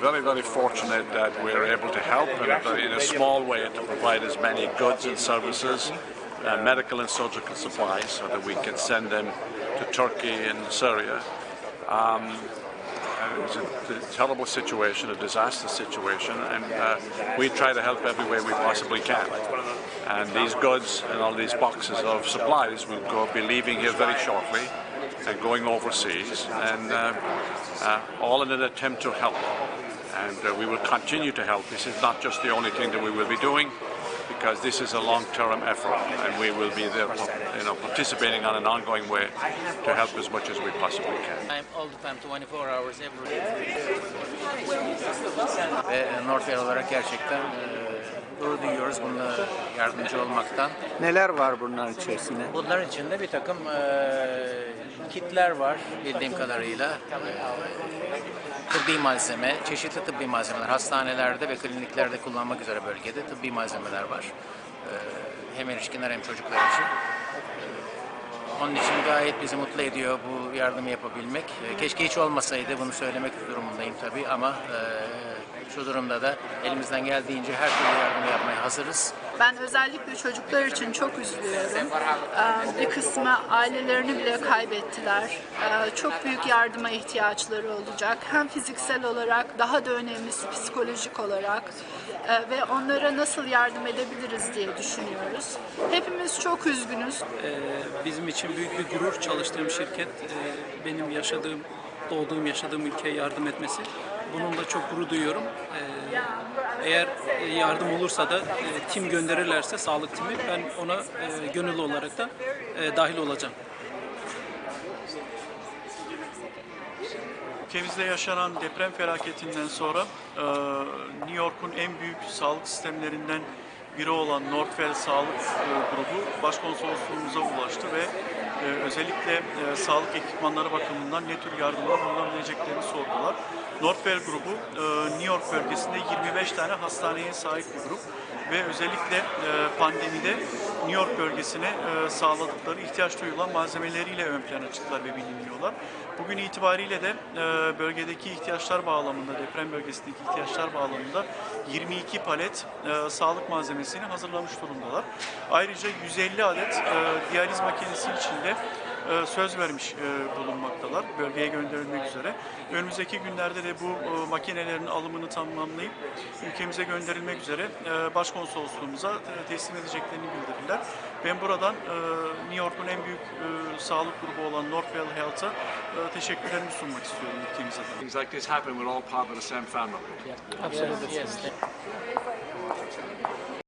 Very, very fortunate that we're able to help in a, in a small way to provide as many goods and services, uh, medical and surgical supplies, so that we can send them to Turkey and Syria. Um, it's a a terrible situation, a disaster situation, and uh, we try to help every way we possibly can. And these goods and all these boxes of supplies will go, be leaving here very shortly and going overseas, and uh, uh, all in an attempt to help. And uh, we will continue to help. This is not just the only thing that we will be doing, because this is a long-term effort, and we will be there, you know, participating on an ongoing way to help as much as we possibly can. I'm all the time, 24 hours every day. Ve e, Northwell olarak gerçekten e, gurur duyuyoruz bununla yardımcı olmaktan. Neler var bunların içerisinde? Bunların içinde bir takım e, kitler var bildiğim kadarıyla. E, tıbbi malzeme, çeşitli tıbbi malzemeler hastanelerde ve kliniklerde kullanmak üzere bölgede tıbbi malzemeler var. E, hem erişkinler hem çocuklar için. Onun için gayet bizi mutlu ediyor bu yardımı yapabilmek. E, Keşke hiç olmasaydı bunu söylemek durumundayım tabii ama e, şu durumda da elimizden geldiğince her türlü yardımı yapmaya hazırız. Ben özellikle çocuklar için çok üzülüyorum. Ee, Bir kısmı ailelerini bile kaybettiler. Ee, Çok büyük yardıma ihtiyaçları olacak. Hem fiziksel olarak daha da önemlisi psikolojik olarak Ee, ve onlara nasıl yardım edebiliriz diye düşünüyoruz. Hepimiz çok üzgünüz. Ee, bizim için büyük bir gurur çalıştığım şirket e, benim yaşadığım, doğduğum, yaşadığım ülkeye yardım etmesi. Bununla çok gurur duyuyorum. Ee, Eğer yardım olursa da e, tim gönderirlerse sağlık timi ben ona e, gönüllü olarak da e, dahil olacağım. Ülkemizde yaşanan deprem felaketinden sonra New York'un en büyük sağlık sistemlerinden biri olan Northwell Sağlık Grubu Başkonsolosluğumuza ulaştı ve özellikle e, sağlık ekipmanları bakımından ne tür yardımlar bulunabileceklerini sordular. Northwell Grubu e, New York bölgesinde 25 tane hastaneye sahip bir grup ve özellikle e, pandemide New York bölgesine e, sağladıkları ihtiyaç duyulan malzemeleriyle ön plana çıktılar ve biliniyorlar. Bugün itibariyle de e, bölgedeki ihtiyaçlar bağlamında, deprem bölgesindeki ihtiyaçlar bağlamında 22 palet e, sağlık malzemesini hazırlamış durumdalar. Ayrıca 150 adet e, diyaliz makinesi içinde e, söz vermiş e, bulunmaktalar bölgeye gönderilmek üzere. Önümüzdeki günlerde de bu e, makinelerin alımını tamamlayıp ülkemize gönderilmek üzere e, başkonsolosluğumuza e, teslim edeceklerini bildirdiler. Ben buradan e, New York'un en büyük e, sağlık grubu olan Northwell Health'a e, teşekkürlerimi sunmak istiyorum ülkemiz adına. Things like this happen, we're all part of the same family. Absolutely. Yes.